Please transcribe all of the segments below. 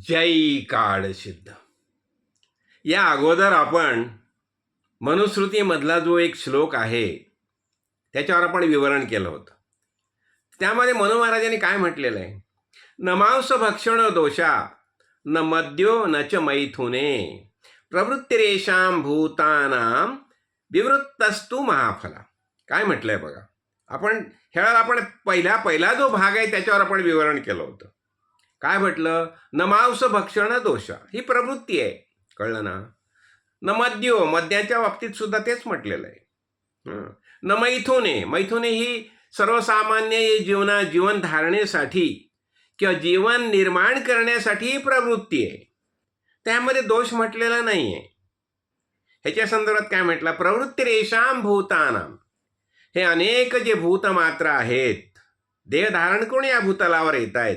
जय काळ सिद्ध. या अगोदर आपण मनुस्मृतीमधला जो एक श्लोक आहे त्याच्यावर आपण विवरण केलं होतं. त्यामध्ये मनु महाराजांनी काय म्हटलेलं आहे? न मांस भक्षण दोषा न मद्यो न च मैथुने प्रवृत्तिरेषां भूतानां विवृत्तस्तु महाफला. काय म्हटलंय बघा? आपण ह्या आपण पहिला पहिला जो भाग आहे त्याच्यावर आपण विवरण केलं होतं. काय म्हटलं? न मांस भक्षण दोष. ही प्रवृत्ती आहे. कळलं ना? न मद्यो. मद्याच्या बाबतीत सुद्धा तेच म्हटलेलं आहे. न मैथुने. मैथुने ही सर्वसामान्य जीवना जीवन धारणेसाठी किंवा जीवन निर्माण करण्यासाठी ही प्रवृत्ती आहे. त्यामध्ये दोष म्हटलेला नाही आहे ह्याच्या संदर्भात काय म्हटलं? प्रवृत्ती रेषाम भूतानाम हे अनेक जे भूतमात्र आहेत देह धारण करून या भूतलावर येत आहेत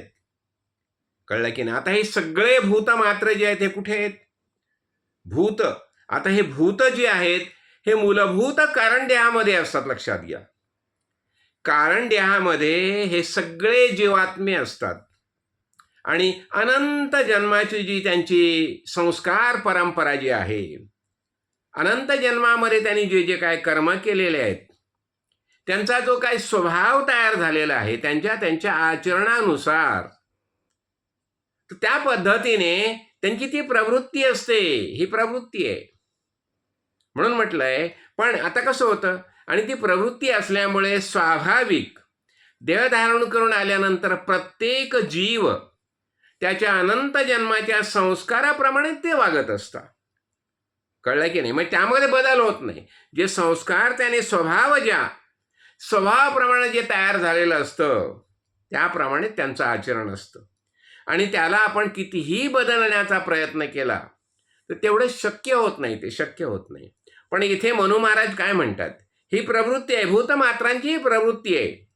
कळलं की नाही? आता हे सगळे भूत मात्र जे आहेत हे कुठे आहेत? भूत. आता हे भूत जे आहेत हे मूलभूत कारण देहामध्ये असतात लक्षात घ्या. कारण देहामध्ये हे सगळे जीवात्मे असतात. आणि अनंत जन्माची जी त्यांची संस्कार परंपरा जी आहे अनंत जन्मामध्ये त्यांनी जे जे काय कर्म केलेले आहेत त्यांचा जो काही स्वभाव तयार झालेला आहे त्यांच्या त्यांच्या आचरणानुसार तर त्या पद्धतीने त्यांची ती प्रवृत्ती असते. ही प्रवृत्ती आहे. म्हणून म्हटलंय पण आता कसं होतं? आणि ती प्रवृत्ती असल्यामुळे स्वाभाविक देहधारण करून आल्यानंतर प्रत्येक जीव त्याच्या अनंत जन्माच्या संस्काराप्रमाणे ते वागत असतात. कळलं की नाही? मग त्यामध्ये बदल होत नाही. जे संस्कार त्याने स्वभाव ज्या स्वभावाप्रमाणे जे तयार झालेलं असतं त्याप्रमाणे त्यांचं आचरण असतं. आणि त्याला आपण कितीही बदलण्याचा प्रयत्न केला तर तेवढं शक्य होत नाही ते शक्य होत नाही. पण इथे मनु महाराज काय म्हणतात? ही प्रवृत्ती आहे भूतमात्रांची ही प्रवृत्ती आहे.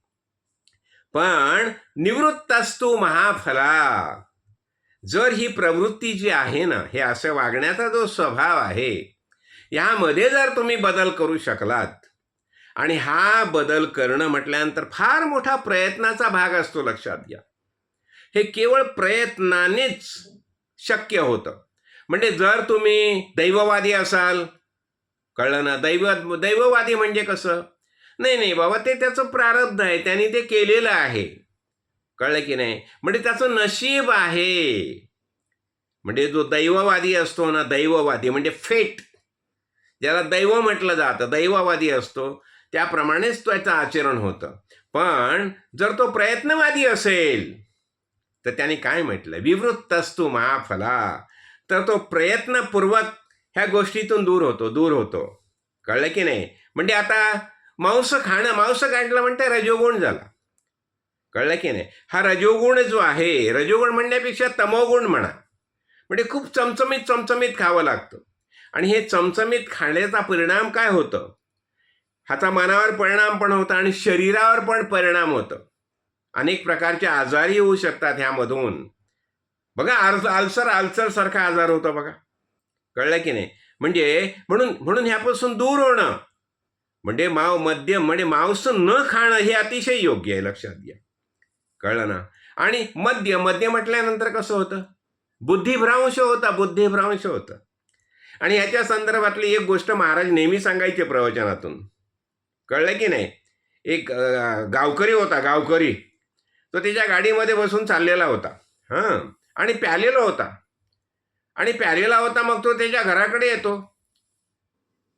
पण निवृत्तस्तू महाफला. जर ही प्रवृत्ती जी आहे ना हे असं वागण्याचा जो स्वभाव आहे यामध्ये जर तुम्ही बदल करू शकलात आणि हा बदल करणं म्हटल्यानंतर फार मोठा प्रयत्नाचा भाग असतो लक्षात घ्या. हे केवळ प्रयत्नानेच शक्य होतं. म्हणजे जर तुम्ही दैववादी असाल कळलं ना? दैव दैववादी म्हणजे कसं? नाही नाही बाबा ते त्याचं प्रारब्ध आहे. त्यांनी ते केलेलं आहे. कळलं की नाही? म्हणजे त्याचं नशीब आहे. म्हणजे जो दैववादी असतो ना दैववादी म्हणजे फेट. ज्याला दैव म्हटलं जातं दैववादी असतो त्याप्रमाणेच त्याचं आचरण होतं. पण जर तो प्रयत्नवादी असेल तर त्याने काय म्हटलं? विवृत्त असतो महाफला तर तो प्रयत्नपूर्वक ह्या गोष्टीतून दूर होतो दूर होतो. कळलं की नाही? म्हणजे आता मांस खाणं मांस काढलं म्हणते रजोगुण झाला. कळलं की नाही? हा रजोगुण जो आहे रजोगुण म्हणण्यापेक्षा तमोगुण म्हणा. म्हणजे खूप चमचमीत चमचमीत खावं लागतं. आणि हे चमचमीत खाण्याचा परिणाम काय होतं? ह्याचा मनावर परिणाम पण होता आणि शरीरावर पण परिणाम होतं. अनेक प्रकारचे आजारही होऊ शकतात ह्यामधून. बघा आल्स आल्सर आल्सर सारखा आजार होतो बघा. कळलं की नाही? म्हणजे म्हणून म्हणून ह्यापासून दूर होणं. म्हणजे माव मद्य म्हणजे मांस न खाणं हे अतिशय योग्य आहे लक्षात घ्या. कळलं ना? आणि मद्य मद्य म्हटल्यानंतर कसं होतं? बुद्धिभ्रांश होता बुद्धिभ्रांश होतं. आणि ह्याच्या संदर्भातली एक गोष्ट महाराज नेहमी सांगायचे प्रवचनातून. कळलं की नाही? एक गावकरी होता गावकरी. तो त्याच्या गाडीमध्ये बसून चाललेला होता. हां. आणि प्यालेला होता. आणि प्यालेला होता मग तो त्याच्या घराकडे येतो.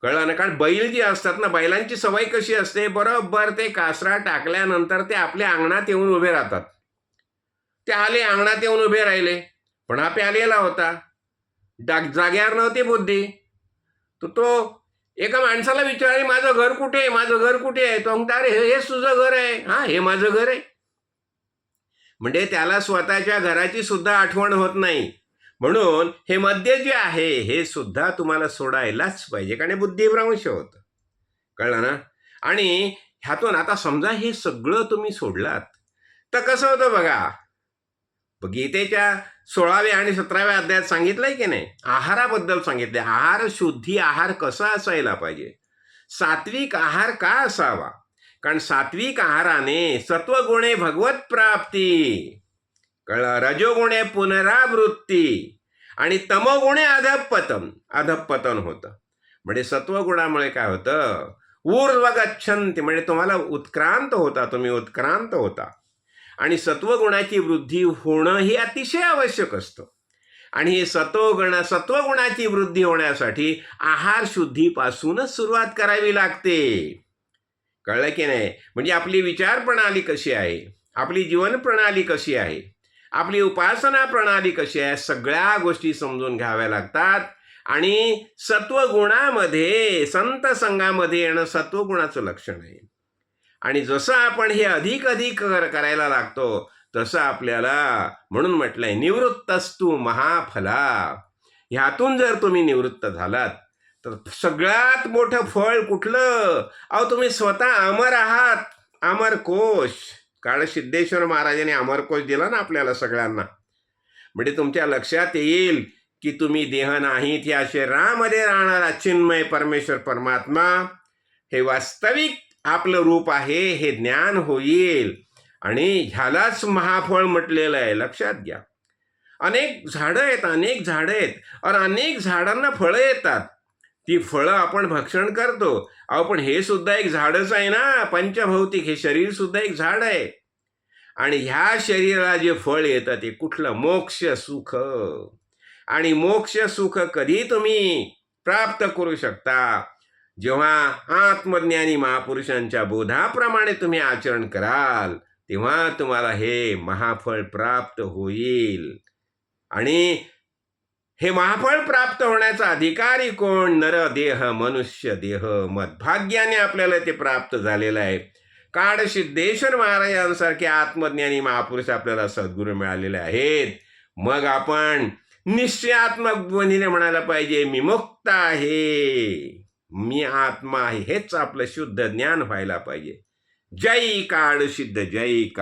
कळलं ना? कारण बैल जी असतात ना बैलांची सवय कशी असते? बरोबर ते कासरा टाकल्यानंतर ते आपल्या अंगणात येऊन उभे राहतात. ते आले अंगणात येऊन उभे राहिले. पण हा प्यालेला होता. डाग जाग्यावर नव्हती बुद्धी. तर तो एका माणसाला विचारले माझं घर कुठे आहे? माझं घर कुठे आहे? तो म्हणता अरे हे तुझं घर आहे. हा हे माझं घर आहे. म्हणजे त्याला स्वतःच्या घराची सुद्धा आठवण होत नाही. म्हणून हे मद्य जे आहे हे सुद्धा तुम्हाला सोडायलाच पाहिजे कारण हे बुद्धिभ्रंश होतं. कळलं ना? आणि ह्यातून आता समजा हे सगळं तुम्ही सोडलात तर कसं होतं बघा? गीतेच्या सोळाव्या आणि सतराव्या अध्यायात सांगितलंय की नाही? आहाराबद्दल सांगितले आहार शुद्धी आहार कसा असायला पाहिजे? सात्विक आहार का असावा? कारण सात्विक आहाराने सत्वगुणे भगवत प्राप्ती कळलं रजोगुणे पुनरावृत्ती आणि तमोगुणे अधपतन अधपतन होतं. म्हणजे सत्वगुणामुळे काय होतं? ऊर्वगच्छंती म्हणजे तुम्हाला उत्क्रांत होता तुम्ही उत्क्रांत होता. आणि सत्वगुणाची वृद्धी होणं हे अतिशय आवश्यक असतं. आणि हे सत्वगुण सत्वगुणाची वृद्धी होण्यासाठी आहार शुद्धीपासूनच सुरुवात करावी लागते. कळलं की नाही? म्हणजे आपली विचार प्रणाली कशी आहे? आपली जीवन प्रणाली कशी आहे? आपली उपासना प्रणाली कशी आहे? सगळ्या गोष्टी समजून घ्याव्या लागतात. आणि सत्वगुणामध्ये संत संघामध्ये येणं सत्वगुणाचं लक्षण आहे. आणि जसं आपण हे अधिक अधिक कर करायला लागतो तसं आपल्याला म्हणून म्हटलंय निवृत्तस्तू महाफला. ह्यातून जर तुम्ही निवृत्त झालात तर सगळ्यात मोठं फळ कुठलं? अहो तुम्ही स्वतः अमर आहात. अमरकोश कारण सिद्धेश्वर महाराजांनी अमरकोश दिला ना आपल्याला सगळ्यांना. म्हणजे तुमच्या लक्षात येईल की तुम्ही देह नाहीत या शरीरामध्ये राहणारा चिन्मय परमेश्वर परमात्मा हे वास्तविक आपलं रूप आहे हे ज्ञान होईल. आणि ह्यालाच महाफळ म्हटलेलं आहे. लक्षात घ्या. अनेक झाडं आहेत अनेक झाडं आहेत. और अनेक झाडांना फळं येतात. ती फळं आपण भक्षण करतो. अहो पण हे सुद्धा एक झाडच आहे ना पंचभौतिक. हे शरीर सुद्धा एक झाड आहे. आणि ह्या शरीराला जे फळ येतं ते कुठलं? मोक्ष सुख. आणि मोक्ष सुख कधी तुम्ही प्राप्त करू शकता? जेव्हा आत्मज्ञानी महापुरुषांच्या बोधाप्रमाणे तुम्ही आचरण कराल तेव्हा तुम्हाला हे महाफळ प्राप्त होईल. आणि हे महाफळ प्राप्त होण्याचा अधिकारी कोण? नर देह मनुष्य देह. मदभाग्याने आपल्याला ते प्राप्त झालेलं आहे. काड सिद्धेश्वर महाराजांसारखे आत्मज्ञानी महापुरुष आपल्याला सद्गुरू मिळालेले आहेत. मग आपण निश्चयात्मक ध्वनीने म्हणायला पाहिजे मी मुक्त आहे. मी आत्मा आहे हेच आपलं शुद्ध ज्ञान व्हायला पाहिजे. जय काळ सिद्ध जय का